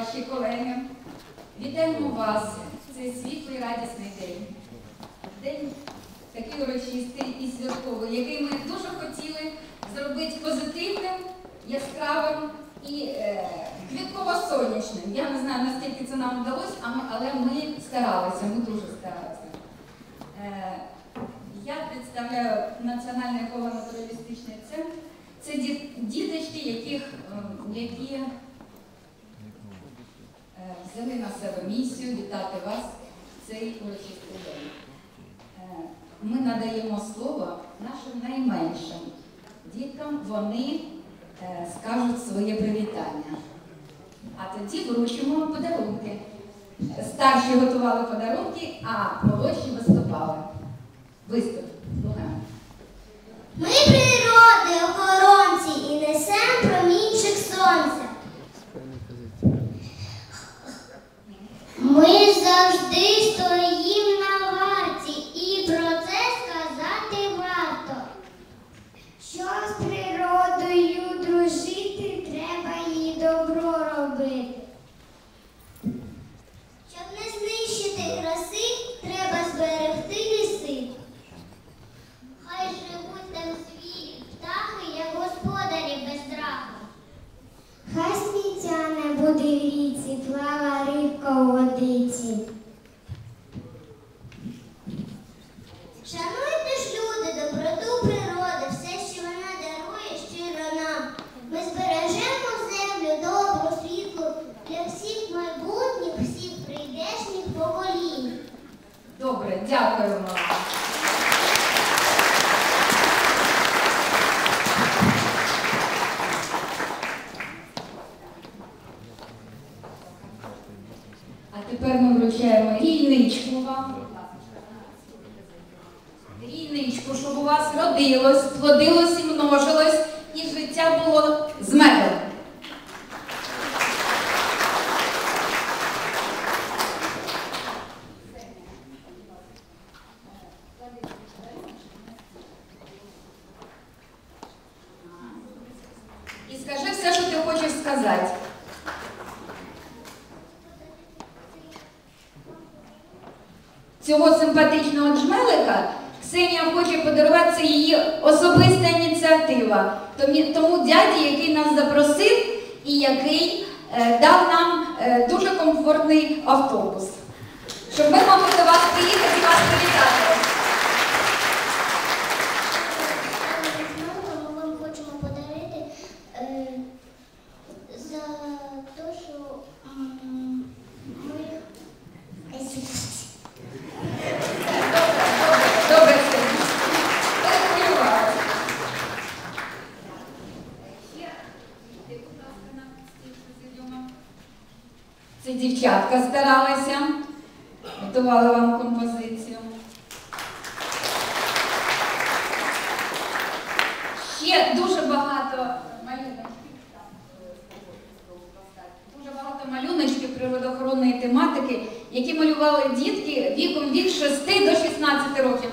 товариші, колеги. Вітаємо вас в цей світлий радісний день. День такий урочистий і святковий, який ми дуже хотіли зробити позитивним, яскравим і е, квітково-сонячним. Я не знаю, наскільки це нам вдалося, але ми старалися, ми дуже старалися. Е, я представляю Національний еколого-натуралістичний центр. Це діточки, яких, ем, які взяли на себе місію вітати вас в цей урочистий день. Е, Ми надаємо слово нашим найменшим діткам, вони е, скажуть своє привітання. А тоді вручимо подарунки. Старші готували подарунки, а молодші виступали. Виступ. Завжди стоїм на варті, і про це сказати варто. Що з природою дружити, треба їй добро Добре, дякуємо. А тепер ми вручаємо рійничку вам. Рійничку, щоб у вас родилось, плодилось і множилось, і життя було з хочеш сказати. Цього симпатичного джмелика Ксенія хоче подарувати це її особиста ініціатива. Тому дяді, який нас запросив і який е, дав нам е, дуже комфортний автобус, щоб ми могли до вас приїхати і вас привітати. Ми вам хочемо подарити е, за те, що м, ми Добре, Ксенія. Перехвилювалася. Ще діти, будь ласка, на стіл президіуму. Це дівчатка старалися, готували вам композицію. Ще дуже багато малюночків. Дуже багато малюночків природоохоронної тематики, які малювали дітки віком від 6 до 16 років.